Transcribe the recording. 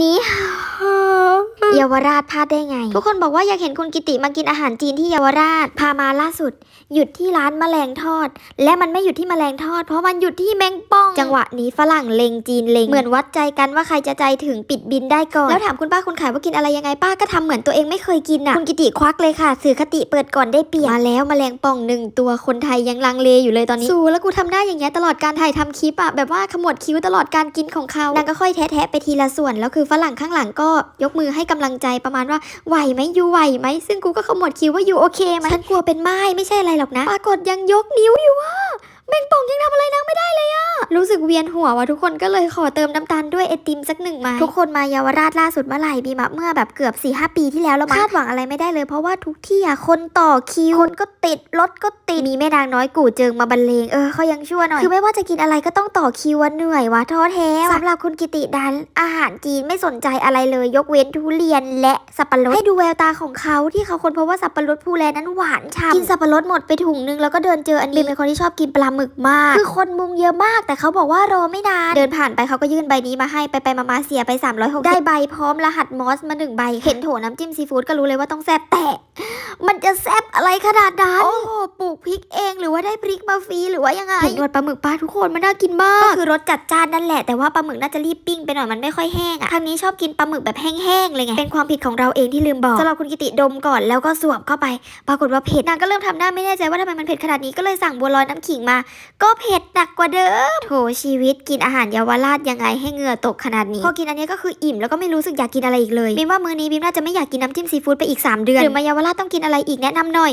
นี่เยาวราชพลาดได้ไง ทุกคนบอกว่าอยากเห็นคุณกิติมากินอาหารจีนที่เยาวราช พามาล่าสุด หยุดที่ร้านแมลงทอด และมันไม่หยุดที่แมลงทอด เพราะมันหยุดที่แมงป่อง จังหวะนี้ฝรั่งเลงจีนเลงเหมือนวัดใจกันว่าใครจะใจถึงปิดบินได้ก่อน แล้วถามคุณป้าคุณขายว่ากินอะไรยังไงป้าก็ทำเหมือนตัวเองไม่เคยกินน่ะ คุณกิติควักเลยค่ะ สื่อคติเปิดก่อนได้เปรียบมาแล้วแมลงป่องหนึ่งตัวคนไทยยังลังเลอยู่เลยตอนนี้ สูแล้วกูทำได้อย่างเงี้ยตลอดการถ่ายทำคลิปอะแบบว่าขมวดคิ้วตลอดการกินของเขานางก็ค่อยแทะๆไปทีละส่วนแล้วคือฝรั่งข้างหลังก็ยกมือให้กำลังใจประมาณว่าไหวไหมยูไหวไหมซึ่งกูก็ขมวดคิ้วว่ายูโอเคไหมฉันกลัวเป็นไม้ไม่ใช่อะไรหรอกนะปรากฏยังยกนิ้วอยู่ว่า แมงป่องยังทำอะไรนางไม่ได้เลยอะรู้สึกเวียนหัวว่ะทุกคนก็เลยขอเติมน้ำตาลด้วยไอติมสักหนึ่งไม้ทุกคนมาเยาวราชล่าสุดเมื่อไหร่บีมะเมื่อแบบเกือบ4ีหปีที่แล้วแล้วมั้งคาดหวังอะไรไม่ได้เลย เพราะว่าทุกที่อะคนต่อคิวคนก็ติดรถก็ติดมีแม่นางน้อยกู่เจิงมาบรรเลงเออเขายังชั่วหน่อยคือไม่ว่าจะกินอะไรก็ต้องต่อคิวอะเหนื่อยวะท้อแท้สำหรับคุณกิติดันอาหารจีนไม่สนใจอะไรเลย ยกเว้นทุเรียนและสับปะรดให้ดูแววตาของเขาที่เขาคนพบว่าสับปะรดภูแลนั้นหวานฉ่ำกินสับปะรดหมดไปถุงนึงแล้วก็เดินเจออันนี้เป็นคนที่ชอบกินปลาหมึกมาก คือคนมุงเยอะมาก แต่เขาบอกว่ารอไม่นาน เดินผ่านไปเขาก็ยื่นใบนี้มาให้ไปไปมามาเสียไป 360ได้ใบพร้อมรหัสมอสมาหนึ่งใบ เห็นโถน้ำจิ้มซีฟู้ดก็รู้เลยว่าต้องแซ่บแต่ มันจะแซ่บอะไรขนาดนั้น โอ้โหปลูกพริกเองหรือว่าได้พริกมาฟรีหรือว่ายังไงเห็นหนวดปลาหมึกป้าทุกคนมันน่ากินมากก็คือรสจัดจ้านนั่นแหละแต่ว่าปลาหมึกน่าจะรีบปิ้งไปหน่อยมันไม่ค่อยแห้งอะครั้งนี้ชอบกินปลาหมึกแบบแห้งๆเลยไงเป็นความผิดของเราเองที่ลืมบอกสำหรับคุณกิติดมก่อนแล้วก็สวมเข้าไป ปรากฏว่าเผ็ดนางก็เริ่มทำหน้าไม่แน่ใจว่าทำไมมันเผ็ดขนาดนี้ก็เลยสั่งบัวลอยน้ำขิงมาก็เผ็ดหนักกว่าเดิมโถชีวิตกินอาหารเยาวราชยังไงให้เหงื่อตกขนาดนี้ พอกินอันนี้ก็คืออิ่มแล้วก็ไม่รู้สึกอยากกินอะไรอีกเลย บิมว่ามื้อนี้บิมน่าจะไม่อยากกินน้ำจิ้มซีฟู้ดไปอีก 3 เดือน หรือมาเยาวราชต้องกินอะไรอีกแนะนำหน่อย